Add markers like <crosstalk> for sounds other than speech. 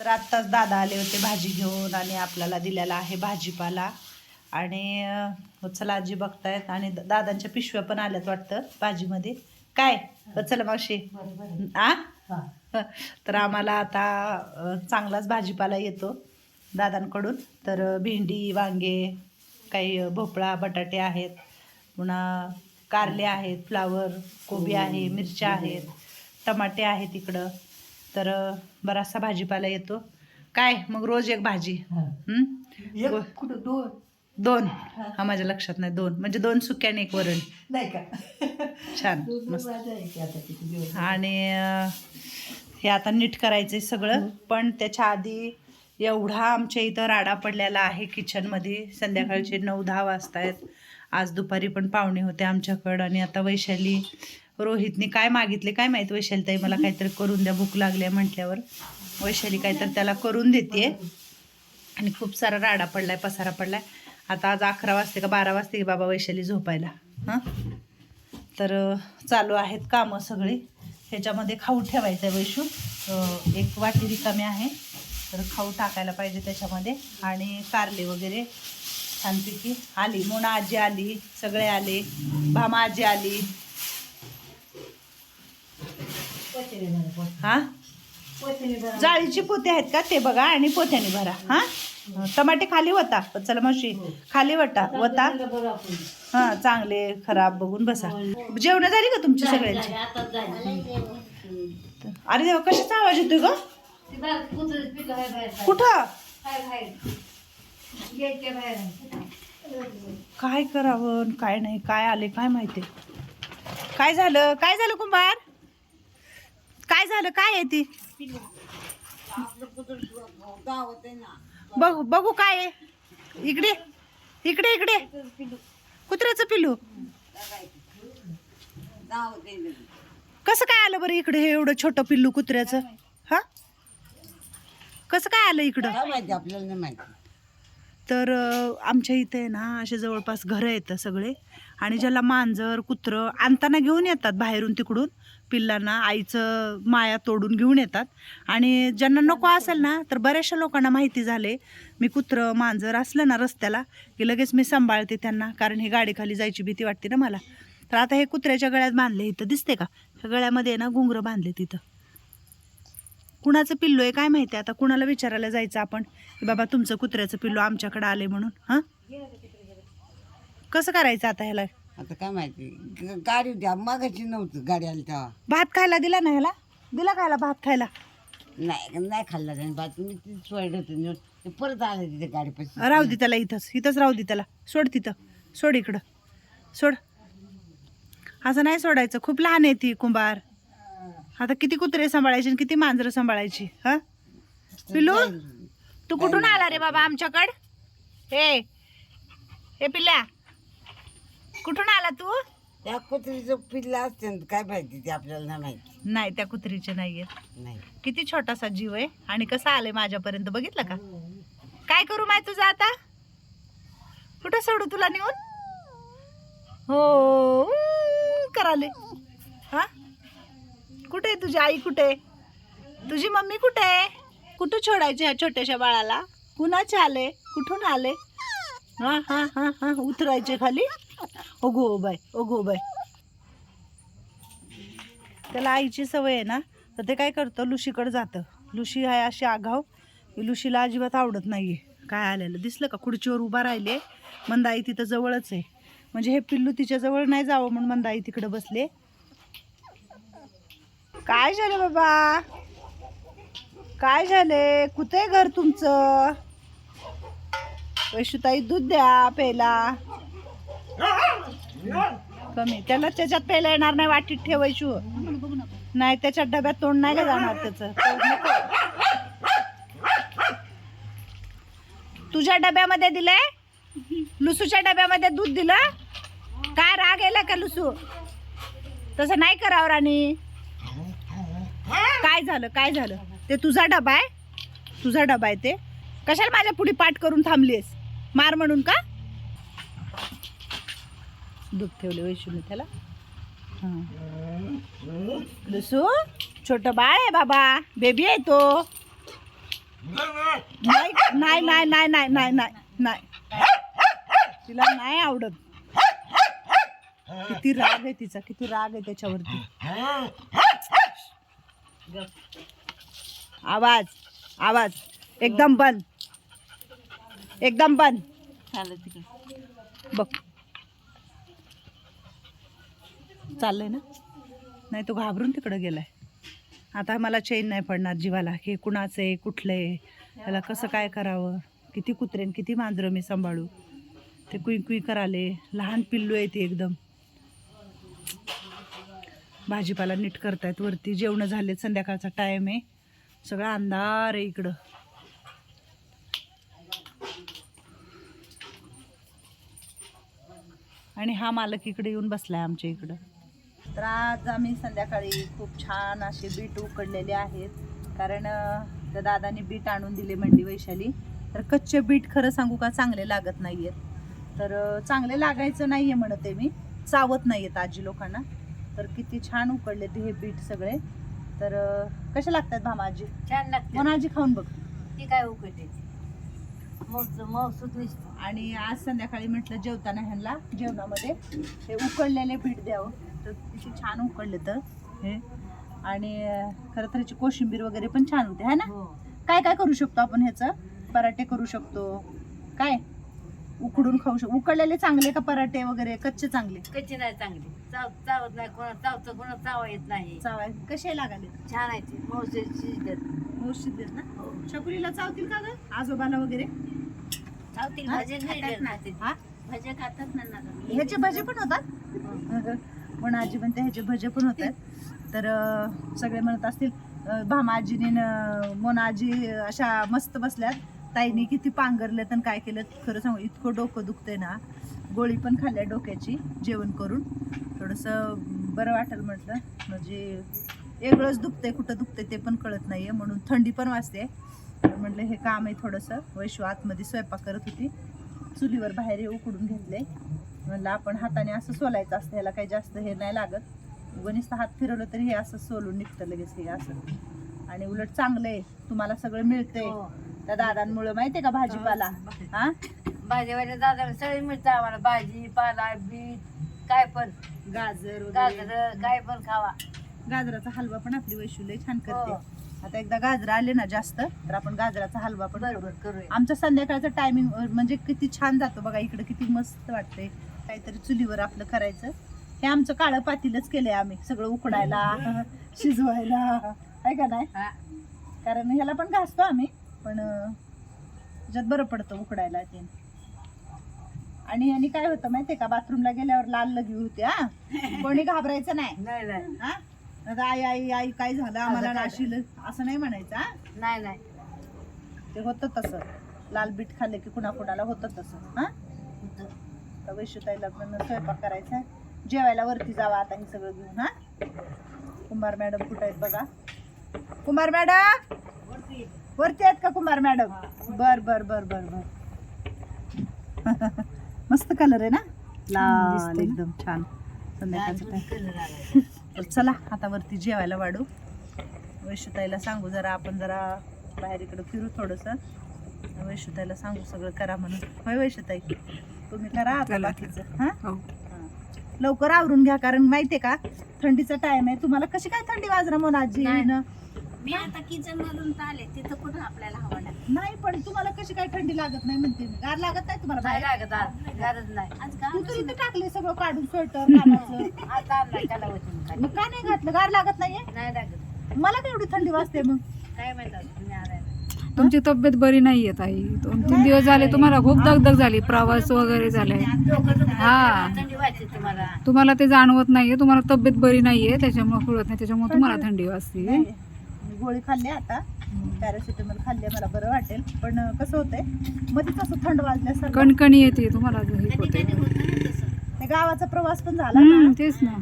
तर आत्ताच दादा आले होते भाजी घेऊन आणि आपल्याला दिलेला आहे भाजीपाला. आणि चला आजी बघतायत आणि द- दादांच्या पिशव्या पण आल्यात वाटतं भाजीमध्ये. काय? चला मावशी. आ? तर आम्हाला आता चांगलाच भाजीपाला येतो दादांकडून. तर भेंडी वांगे काही भोपळा बटाटे आहेत पुन्हा कारले आहेत फ्लावर कोबी आहे मिरच्या आहेत टमाटे आहेत इकडं. तर बराचसा भाजीपाला येतो. काय? मग रोज एक भाजी? गो- कुठं? दोन. दोन. हा. माझ्या लक्षात नाही. दोन. म्हणजे दोन सुक्या आणि एक वरण. नाही का? छान. दोन मस्त. भाज्या आहे की आता किती दिवस? आणि अं, हे आता नीट करायचंय सगळं. पण त्याच्या आधी एवढा आमच्या इथं राडा पडलेला आहे किचनमध्ये. संध्याकाळचे नऊ दहा वाजतायत. आज दुपारी पण पाहुणे होते आमच्याकडं. आणि आता वैशाली रोहितने काय मागितले काय माहीत वैशालीताई मला काहीतरी करून द्या भूक लागल्या म्हटल्यावर. वैशाली काहीतरी त्याला करून देते आणि खूप सारा राडा पडलाय पसारा पडलाय. आता आज अकरा वाजते का बारा वाजते की बाबा वैशाली झोपायला. हां? तर चालू आहेत कामं सगळी. ह्याच्यामध्ये खाऊ ठेवायचं आहे वैशू. एक वाटी रिकामी आहे. तर खाऊ टाकायला पाहिजे त्याच्यामध्ये. आणि कारले वगैरे छानपैकी आली. मोना आजी आली सगळे आले. भामा आजी आली पोतेने भरा, पोते. हां. जाळीची पोते आहेत का? ते बघा आणि पोत्याने भरा. हां? टमाटे खाली होता चला मावशी खाली वटा. वता. हां चांगले खराब बघून बसा. जेवण झाली का तुमची सगळ्यांची. अरे देवा कशाचा आवाज येतोय ग. कुठं. काय करावं? काय नाही काय आले काय माहिती? काय झालं? काय झालं कुंभार? झालं? काय आहे ती? बघू बघू काय आहे. इकडे इकडे इकडे. कुत्र्याचं पिल्लू. कसं काय आलं बरं इकडे? हे एवढं छोटं पिल्लू कुत्र्याचं. हा? कसं काय आलं इकडं? माहिती आपल्याला नाही माहिती. तर आमच्या इथे आहे ना असे जवळपास घरं येतं सगळे. आणि ज्याला मांजर कुत्रं आणताना घेऊन येतात बाहेरून तिकडून. पिल्लांना आईचं माया तोडून घेऊन येतात. आणि ज्यांना नको असेल ना तर बऱ्याचशा लोकांना माहिती झाले मी कुत्रं मांजर असलं ना रस्त्याला की लगेच मी सांभाळते त्यांना कारण ही गाडीखाली जायची भीती वाटते ना मला. तर आता हे कुत्र्याच्या गळ्यात बांधले इथं दिसते का? ह्या गळ्यामध्ये आहे ना घुंगरं बांधले तिथं कुणाचं पिल्लू आहे काय माहिती? आता कुणाला विचारायला जायचं आपण? की बाबा तुमचं कुत्र्याचं पिल्लू आमच्याकडे आले म्हणून. हां? कसं करायचं आता ह्याला? आता काय माहिती. ग- गाडी द्या. मागाची नव्हतं गाडी आली तेव्हा. भात खायला दिला ना ह्याला? दिला खायला भात खायला? नाही नाही खाल्ला त्याने भात. मी ती सोडलं होतं ते परत आले तिथे गाडी पैसे राहू दे त्याला इथंच. इथंच राहू दे त्याला. सोड तिथं. सोड इकडं. सोड. असं नाही सोडायचं. खूप लहान आहे ती कुंभार. आता किती कुत्रे सांभाळायची आणि किती मांजरं सांभाळायची हा? पिल्लू तू कुठून आला रे बाबा आमच्याकड? हे हे पिल्ल्या. कुठून आला तू? त्या कुत्रीचं पिल्ला असते ना, काय माहिती ते आपल्याला नाही माहिती. नाही त्या कुत्रीचे नाहीये नाही. किती छोटासा जीव आहे आणि कसा आले माझ्यापर्यंत बघितलं का? काय करू माय तुझं आता? कुठं सोडू तुला नेऊन? हो उं, कराले. हा? कुठे आहे तुझी आई कुठे? आहे? तुझी मम्मी कुठे आहे? कुठं छोडायचे ह्या छोट्याशा बाळाला? कुणाचे आले? कुठून आले? हा हा हा हा उतरायचे खाली? ओगो बाय ओगो बाय. त्याला आईची सवय आहे ना तर ते काय करतं लुशीकडं जातं. लुशी आहे अशी आघाव लुशीला अजिबात आवडत नाही आहे काय आलेलं दिसलं का? खुर्चीवर उभा राहिले मंदाई तिथं जवळच आहे. म्हणजे हे पिल्लू तिच्याजवळ नाही जावं म्हणून मंदाई तिकडे बसले काय झालं बाबा? काय झाले? कुठे घर तुमचं? वैशुताई दूध द्या प्यायला. कमी. त्याला त्याच्यात प्यायला येणार नाही वाटीत ठेवायची. नाही त्याच्या डब्यात तोंड नाही का जाणार त्याचं? तुझ्या डब्यामध्ये दिलंय? लुसूच्या डब्यामध्ये दूध दिलं? काय राग येला का लुसू? तसं नाही करावं राणी. काय झालं काय झालं? ते तुझा डबा आहे. तुझा डबा आहे ते. कशाला माझ्या पुढे पाठ करून थांबलीस मार म्हणून का? दूध ठेवले वैशूने त्याला. लसू छोटं बाळ आहे बाबा बेबी आहे तो. नाही नाही नाही नाही नाही नाही नाही नाही. तिला नाही आवडत. किती राग आहे तिचा किती राग आहे त्याच्यावरती. आवाज आवाज. एकदम बंद. एकदम बंद. तिकडे बघ. चाललं आहे ना? नाही तो घाबरून तिकडं गेला आहे आता मला चेन नाही पडणार जीवाला. हे कुणाचं आहे कुठलं? आहे त्याला कसं काय करावं? किती कुत्रेन किती मांजरं मी सांभाळू? ते कुई कुई कराले. लहान पिल्लू आहे ते एकदम. भाजीपाला नीट करतायत. वरती जेवणं झाले. संध्याकाळचा टाईम आहे. सगळा अंधार आहे इकडं. आणि हा मालक इकडे येऊन बसला आहे आमच्या इकडं. तर आज आम्ही संध्याकाळी खूप छान असे बीट उकडलेले आहेत. कारण त्या दादाने बीट आणून दिले मंडी वैशाली. तर कच्चे बीट खरं सांगू का चांगले लागत नाहीयेत. तर अं, चांगले लागायचं नाहीये म्हणते मी. चावत नाहीयेत आजी लोकांना. तर किती छान उकडले ते हे बीट सगळे. तर कसे लागतात भामा आजी छान लागते म्हणून आजी खाऊन बघ. ती काय उकडते? निसतो आणि आज संध्याकाळी म्हटलं जेवताना ह्यांना जेवणामध्ये. हे उकडलेले पीठ द्यावं. तर किती छान उकडले तर. हे. आणि खरं तर ह्याची कोशिंबीर वगैरे पण छान होते है ना? हो. काय काय करू शकतो आपण ह्याचं? पराठे करू शकतो. काय? उकडून खाऊ शकतो. उकडलेले चांगले का पराठे वगैरे? कच्चे चांगले? कच्ची नाही चांगली. चाव चावत नाही कोणा चावतं कोणा चावा येत नाही. चावाय कसे लागाले? छान आहे ती. मौसे ना? छकुलीला चावतील का ग? आजोबाला वगैरे? चावतील हा? भाजी नाही खातात ना? खाते हा? भाज्या खातात ना ना ह्याचे भजे पण होतात. पण आजी म्हणते ह्याचे भजे पण होत आहेत तर अं, सगळे म्हणत असतील अं, भामा आजीने न- मोना आजी अशा मस्त बसल्यात. ताईने किती पांघरले तर काय केलं खरं सांगू इतकं डोकं दुखतंय ना. गोळी पण खाल्ल्या डोक्याची जेवण करून. थोडंसं बरं वाटेल म्हटलं. म्हणजे वेगळंच दुखतंय कुठं दुखतंय ते पण कळत नाहीये. म्हणून थंडी पण वाजते. तर म्हटलं हे काम आहे थोडंसं. वैश्व आतमध्ये स्वयंपाक करत होती. चुलीवर बाहेर हे उकडून घेतले. म्हणलं आपण हाताने असं सोलायचं असतं ह्याला काही जास्त हे नाही लागत. गणिस्त हात फिरवलं तरी हे असं सोलून निघतं लगेच हे असं. आणि उलट चांगलं आहे. तुम्हाला सगळं मिळतंय. हो. त्या दादांमुळे माहितीये का भाजीपाला? हा भाजीवाल्या दादाला सगळी मिळतं आम्हाला. भाजी पाला बीट काय पण. गाजर. गाजर काय पण खावा. गाजराचा हलवा पण आपली वैशू लय छान करते. हो. आता एकदा गाजर आले ना जास्त तर आपण गाजराचा हलवा पण बरोबर करूया. आमचा संध्याकाळचा टायमिंग म्हणजे किती छान जातो बघा इकडे किती मस्त वाटते काहीतरी चुलीवर आपलं करायचं. हे आमचं काळं पातीलच केलंय आम्ही सगळं उकडायला <laughs> शिजवायला. आहे का नाही. कारण ह्याला पण घासतो आम्ही पण त्याच्यात बरं पडतं उकडायला ते. आणि यांनी काय होतं माहितीये का बाथरूमला गेल्यावर लाल लगी होते हा. <laughs> कोणी घाबरायचं नाही. हा? आई आई आई काय झालं? आम्हाला नाशील असं नाही म्हणायचं हा? नाही नाही. ते होतं तसं. लाल बीट खाल्ले की कुणा कुणाला होतं तसं हा? होतं. तर पण स्वयंपाक करायचा आहे. जेवायला वरती जावा आता हे सगळं घेऊन हा? कुंभार मॅडम कुठं आहेत बघा? कुमार मॅडम? वरती आहेत का कुमार मॅडम? बर बर बर बर बर. <laughs> मस्त कलर आहे ना? लाल एकदम छान. संध्याकाळचं time. आलाय. <laughs> तर चला आता वरती जेवायला वाढू. वैशुताईला सांगू जरा आपण जरा बाहेर इकडं फिरू थोडंसं. वैशुताईला सांगू सगळं करा म्हणून. होय वैशुताई? तुम्ही करा आता बाकीचं हां? हां. लवकर आवरून घ्या कारण माहितीये का थंडीचा टाइम आहे. तुम्हाला कशी काय थंडी वाजरा म्हणून आजी? मी आता किचन मधून आले तिथं कुठं आपल्याला हवा नाही पण तुम्हाला कशी काय थंडी लागत नाही म्हणते मी. गार लागत नाही तुम्हाला नाही बाहेर? लागत आज नाही. आज का तू तर इथे टाकले सगळं काढून स्वेटर <laughs> त्याला वचून खाली. मग का नाही घातलं? गार लागत नाहीये? नाही लागत. मला काय एवढी थंडी वाजते मग. काय तुम्ही आलाय. तुमची तब्येत बरी नाहीये ताई. दोन तीन दिवस झाले तुम्हाला खूप दगदग झाली प्रवास वगैरे झाले. हा. थंडी वाजते तुम्हाला. तुम्हाला ते जाणवत नाहीये तुम्हाला तब्येत बरी नाहीये त्याच्यामुळे कळत नाही त्याच्यामुळे तुम्हाला थंडी वाजते. मी गोळी खाल्ली आता. पॅरासिटामॉल खाल्ली मला बरं वाटेल. पण कसं होतंय मध्येच असं थंड वाजल्यासारखं. कणकणी येते तुम्हाला हे होते होतं ते गावाचा प्रवास पण झाला ना? तेच ना.